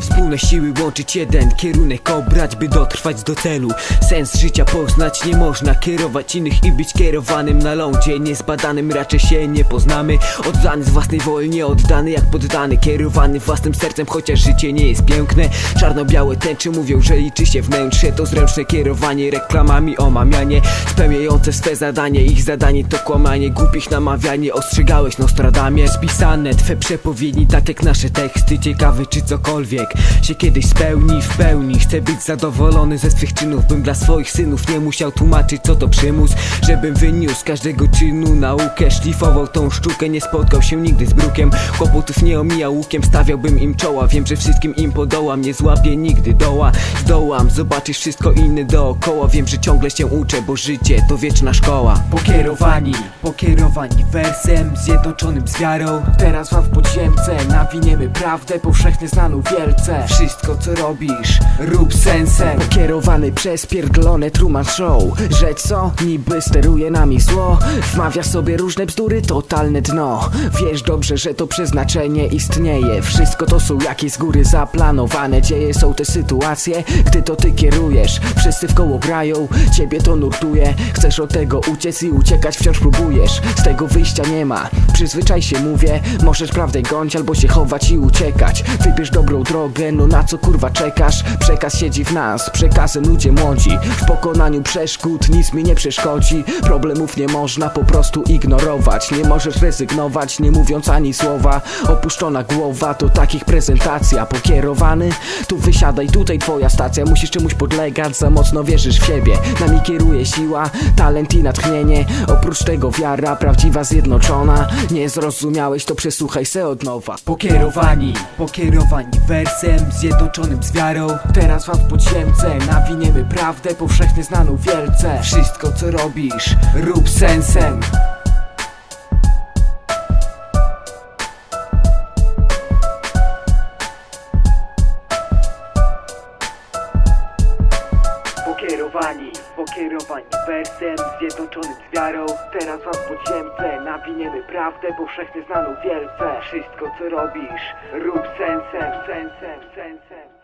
Wspólne siły łączyć jeden kierunek obrać, by dotrwać do celu. Sens życia poznać nie można Kierować innych i być kierowanym na lądzie Niezbadanym. Raczej się nie poznamy. Oddany z własnej woli, nie oddany jak poddany. Kierowany własnym sercem, chociaż życie nie jest piękne. Czarno-białe tęczy mówią, że liczy się wnętrze. To zręczne kierowanie reklamami, omamianie Spełniające swe zadanie, ich zadanie to kłamanie. Głupich namawianie, ostrzegałeś Nostradamie Spisane twe przepowiedni, tak jak nasze teksty. Ciekawy czy cokolwiek się kiedyś spełni w pełni. Chcę być zadowolony ze swych czynów Bym dla swoich synów nie musiał tłumaczyć co to przymus. Żebym wyniósł każdego czynu naukę Szlifował tą sztukę, nie spotkał się nigdy z brukiem. Kłopotów nie omijał łukiem, stawiałbym im czoła. Wiem, że wszystkim im podołam, nie złapię nigdy doła. Zdołam, zobaczysz wszystko inne dookoła. Wiem, że ciągle się uczę, bo życie to wieczna szkoła. Pokierowani, pokierowani wersem Zjednoczonym z wiarą. Teraz wam w podziemce nawiniemy prawdę powszechnie znaną Wszystko co robisz, rób sensem. Kierowany przez pierdolone Truman Show. Że co? Niby steruje nami zło. Wmawia sobie różne bzdury, totalne dno. Wiesz dobrze, że to przeznaczenie istnieje. Wszystko to są jakieś z góry zaplanowane. Dzieje Są te sytuacje, gdy to ty kierujesz. Wszyscy w koło grają, ciebie to nurtuje. Chcesz od tego uciec i uciekać wciąż próbujesz. Z tego wyjścia nie ma, przyzwyczaj się mówię. Możesz prawdę gonić albo się chować i uciekać. Wybierz dobrą drogę, no na co kurwa czekasz? Przekaz siedzi w nas, przekazem ludzie młodzi. W pokonaniu przeszkód nic mi nie przeszkodzi. Problemów nie można po prostu ignorować. Nie możesz rezygnować, nie mówiąc ani słowa. Opuszczona głowa to takich prezentacja Pokierowany? Tu wysiadaj, tutaj twoja stacja. Musisz czemuś podlegać, za mocno wierzysz w siebie. Nami kieruje siła, talent i natchnienie. Oprócz tego wiara, prawdziwa zjednoczona. Nie zrozumiałeś, to przesłuchaj se od nowa. Pokierowani, pokierowani wersem Zjednoczonym z wiarą. Teraz wam w podziemce nawiniemy prawdę powszechnie znaną wielce. Wszystko co robisz, rób sensem Pokierowani, wersem Zjednoczonym z wiarą. Teraz wam w podziemce nawiniemy prawdę powszechnie znaną wielce. Wszystko co robisz, rób sensem, sensem, sensem